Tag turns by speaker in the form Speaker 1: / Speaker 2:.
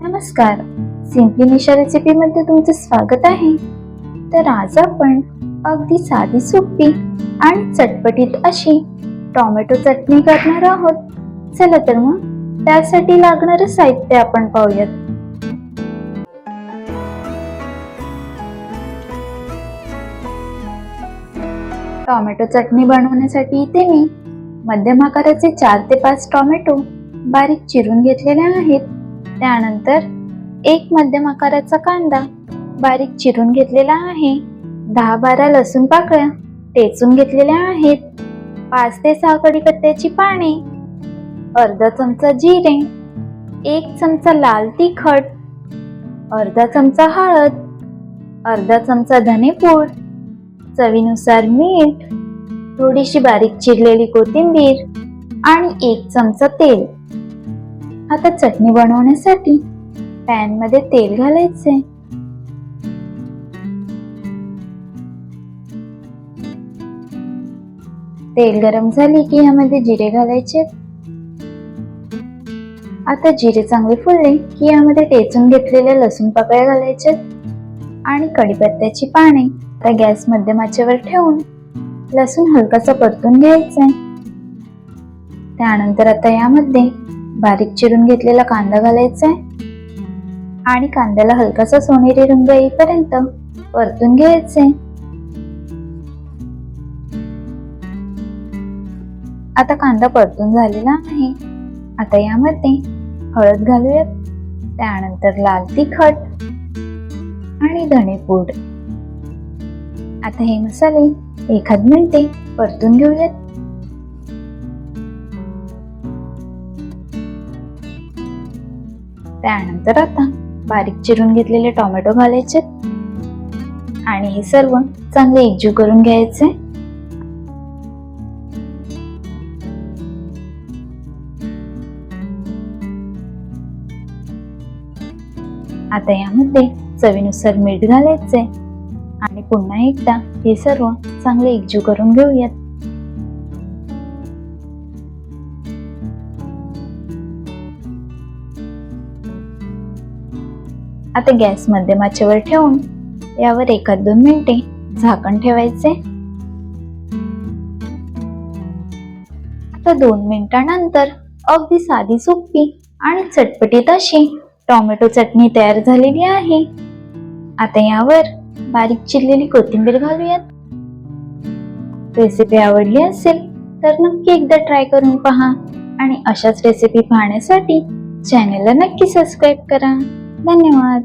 Speaker 1: नमस्कार. सिम्पली निशा रेसिपीमध्ये तुमचं स्वागत आहे. तर आज आपण अगदी साधी सोपी आणि चटपटीत अशी टोमॅटो चटणी करणार आहोत. चला तर मग त्यासाठी लागणारं साहित्य आपण पाहूयात. टोमॅटो चटणी बनवण्यासाठी इथे मी मध्यम आकाराचे चार ते पाच टोमॅटो बारीक चिरून घेतलेले आहेत. त्यानंतर एक मध्यम आकाराचा कांदा बारीक चिरून घेतलेला आहे. दहा बारा लसूण पाकळ्या टेचून घेतलेल्या आहेत. पाच ते सहा कढीपत्त्याची पाने अर्धा चमचा जिरे एक चमचा लाल तिखट अर्धा चमचा हळद अर्धा चमचा धनेपूड चवीनुसार मीठ थोडीशी बारीक चिरलेली कोथिंबीर आणि एक चमचा तेल. आता चटणी बनवण्यासाठी पॅनमध्ये तेल घालायचे तेल गरम झाले की यामध्ये जिरे घालायचे. आता जिरे चांगले फुलले की यामध्ये टेचून घेतलेल्या लसूण पकळ्या घालायचे आणि कढीपत्त्याची पाने आता गॅस मध्यमाच्यावर ठेवून लसूण हलकासा परतून घ्यायचा त्यानंतर आता यामध्ये बारीक चिरून घेतलेला कांदा घालायचा आहे आणि कांद्याला हलकासा सोनेरी रंग येईपर्यंत परतून घ्यायचे आता कांदा परतून झालेला आहे. आता यामध्ये हळद घालूयात. त्यानंतर लाल तिखट आणि धणेपूड आता हे मसाले एखाद मिनिटे परतून घेऊयात. त्यानंतर आता बारीक चिरून घेतलेले टोमॅटो घालायचे आणि हे सर्व चांगले एकजीव करून घ्यायचे. आता यामध्ये चवीनुसार मीठ घालायचे आणि पुन्हा एकदा हे सर्व चांगले एकजीव करून घेऊयात. आता गॅस मध्यमाचेवर ठेवून यावर एखाद दोन मिनिटे झाकण ठेवायचे. आता दोन मिनिटानंतर अगदी साधी सोपी आणि चटपटीत अशी टोमॅटो चटणी तयार झालेली आहे. आता यावर बारीक चिरलेली कोथिंबीर घालूयात. रेसिपी आवडली असेल तर नक्की एकदा ट्राय करून पहा आणि अशाच रेसिपी पाहण्यासाठी चॅनेलला नक्की सबस्क्राईब करा. धन्यवाद.